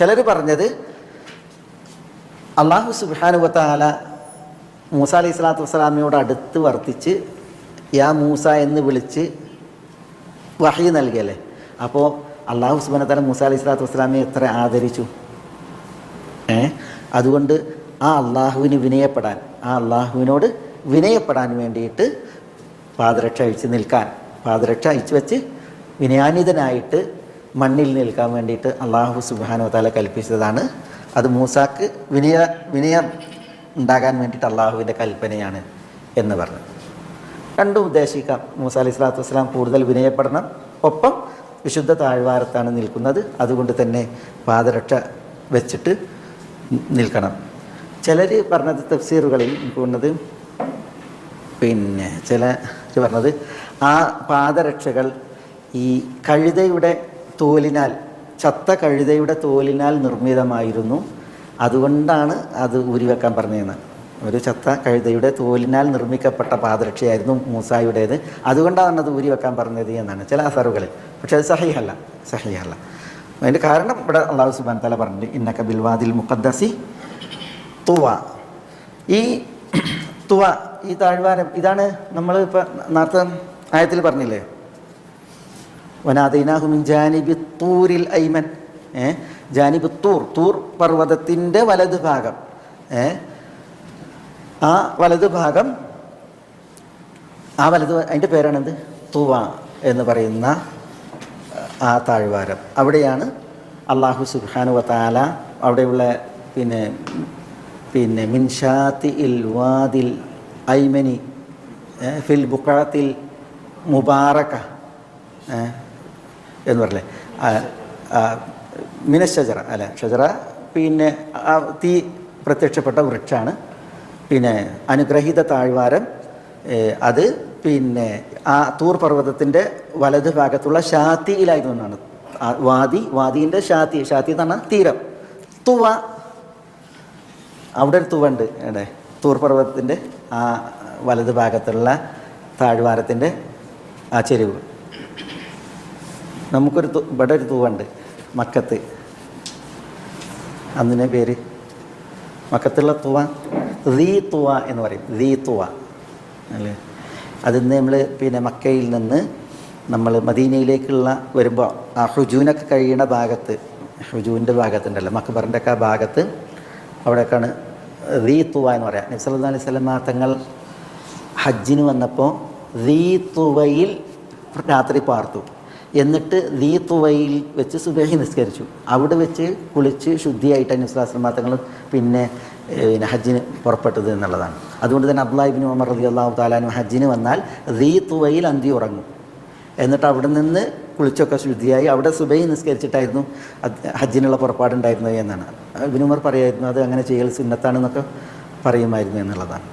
ചിലർ പറഞ്ഞത് അള്ളാഹു സുബാനുവത്താല മൂസ അലൈഹി സ്വലാത്തു വസ്സലാമിയോട് അടുത്ത് വർത്തിച്ച് യാ മൂസ എന്ന് വിളിച്ച് വഹി നൽകിയല്ലേ? അപ്പോൾ അള്ളാഹു സുബാനത്താല മൂസ അലൈഹി സ്വലാത്തു വസ്സലാമിയെ എത്ര ആദരിച്ചു? ഏ? അതുകൊണ്ട് ആ അള്ളാഹുവിന് വിനയപ്പെടാൻ ആ അള്ളാഹുവിനോട് വിനയപ്പെടാൻ വേണ്ടിയിട്ട് പാദരക്ഷ അഴിച്ച് നിൽക്കാൻ. പാദരക്ഷ അഴിച്ചു വെച്ച് വിനയാനിതനായിട്ട് മണ്ണിൽ നിൽക്കാൻ വേണ്ടിയിട്ട് അള്ളാഹു സുബാനു താല കൽപ്പിച്ചതാണ്. അത് മൂസാക്ക് വിനയ വിനയം ഉണ്ടാകാൻ വേണ്ടിയിട്ട് അള്ളാഹുവിന്റെ കൽപ്പനയാണ് എന്ന് പറഞ്ഞു. രണ്ടും ഉദ്ദേശിക്കാം. മൂസ അലി സ്വലാത്തു വസ്സലാം കൂടുതൽ വിനയപ്പെടണം. ഒപ്പം വിശുദ്ധ താഴ്വാരത്താണ് നിൽക്കുന്നത്. അതുകൊണ്ട് തന്നെ പാദരക്ഷ വെച്ചിട്ട് നിൽക്കണം. ചിലർ പറഞ്ഞത് തഫ്സീറുകളിൽ പോകുന്നത് പിന്നെ ചില പറഞ്ഞത് ആ പാദരക്ഷകൾ ഈ കഴുതയുടെ തോലിനാൽ ചത്ത കഴുതയുടെ തോലിനാൽ നിർമ്മിതമായിരുന്നു. അതുകൊണ്ടാണ് അത് ഊരിവെക്കാൻ പറഞ്ഞതെന്ന്. ഒരു ചത്ത കഴുതയുടെ തോലിനാൽ നിർമ്മിക്കപ്പെട്ട പാദരക്ഷയായിരുന്നു മൂസായുടേത്. അതുകൊണ്ടാണ് അത് ഊരിവെക്കാൻ പറഞ്ഞത് എന്നാണ് ചില അസറുകളിൽ പക്ഷെ അത് സഹിഹല്ല സഹിഹല്ല. അതിന്റെ കാരണം ഇവിടെ അള്ളാഹു സുബാൻ തല പറഞ്ഞു ഇന്നക്ക ബിൽവാദിൽ മുഖദ്ദസി തുവ. ഈ തുവ ഈ താഴ്വാരം ഇതാണ് നമ്മൾ ഇപ്പം നേരത്തെ ആയത്തിൽ പറഞ്ഞില്ലേ? വനാദീനാഹുമിൻ ജാനിബി ഐമൻ. ഏ? ജാനിബ് തൂർ പർവതത്തിന്റെ വലത് ഭാഗം. ഏ? ആ വലത് ഭാഗം ആ വലത് അതിന്റെ പേരാണെന്ത്? തുവ എന്ന് പറയുന്ന ആ താഴ്വാരം. അവിടെയാണ് അള്ളാഹു സുബാനു വത്താല അവിടെയുള്ള പിന്നെ പിന്നെ മിൻഷാത്തി ഇൽ വാദിൽ ഐമനി ഫിൽ ബുക്കാത്തിൽ മുബാറക്ക എന്ന് പറഞ്ഞേ മിന അല്ല? ഷജറ പിന്നെ ആ തീ പ്രത്യക്ഷപ്പെട്ട വൃക്ഷമാണ് പിന്നെ അനുഗ്രഹീത താഴ്വാരം അത് പിന്നെ ആ തൂർ പർവതത്തിന്റെ വലത് ഭാഗത്തുള്ള എന്നാണ് വാദി വാദീന്റെ ഷാത്തി ഷാത്തി എന്ന് പറഞ്ഞാൽ തീരം. തുവ. അവിടെ ഒരു തുവ ഉണ്ട് അവിടെ തൂർ പർവതത്തിന്റെ ആ വലത് ഭാഗത്തുള്ള താഴ്വാരത്തിന്റെ ആ ചെരുവ്. നമുക്കൊരു ഇവിടെ ഒരു തൂവുണ്ട്. മക്കത്ത്. അന്നിനെ പേര്. മക്കത്തുള്ള തുവ ദീ തുവ എന്ന് പറയും. ദീ തുവ. അല്ലേ? അതിന്ന് നമ്മൾ പിന്നെ മക്കയിൽ നിന്ന് നമ്മൾ മദീനയിലേക്കുള്ള വരുമ്പോൾ ആ ഹുജൂനൊക്കെ കഴിയുന്ന ഭാഗത്ത് ഹുജൂന്റെ ഭാഗത്തുണ്ടല്ലോ മക്കബറിന്റെ ഒക്കെ ആ ഭാഗത്ത് അവിടെയൊക്കെയാണ് ദീ തുവ എന്ന് പറയാം. നബി സല്ലല്ലാഹു അലൈഹി സ്വലം തങ്ങൾ ഹജ്ജിന് വന്നപ്പോൾ ദീ തുവയിൽ രാത്രി പാർത്തു. എന്നിട്ട് നീ തുവയിൽ വെച്ച് സുബേഹി നിസ്കരിച്ചു. അവിടെ വെച്ച് കുളിച്ച് ശുദ്ധിയായിട്ട് നിസ്ലാസ്ലമാ തങ്ങൾ പിന്നെ പിന്നെ ഹജ്ജിന് പുറപ്പെട്ടത് എന്നുള്ളതാണ്. അതുകൊണ്ട് തന്നെ അബ്ദുല്ലാഹിബിൻ ഉമർ റതി അള്ളാഹു താലാനു ഹജ്ജിന് വന്നാൽ റീ തുവയിൽ അന്തി ഉറങ്ങും. എന്നിട്ട് അവിടെ നിന്ന് കുളിച്ചൊക്കെ ശുദ്ധിയായി അവിടെ സുബൈ നിസ്കരിച്ചിട്ടായിരുന്നു ഹജ്ജിനുള്ള പുറപ്പാടുണ്ടായിരുന്നത് എന്നാണ്. ഇബിനുമർ പറയായിരുന്നു അത് അങ്ങനെ ചെയ്യൽ സുന്നത്താണെന്നൊക്കെ പറയുമായിരുന്നു എന്നുള്ളതാണ്.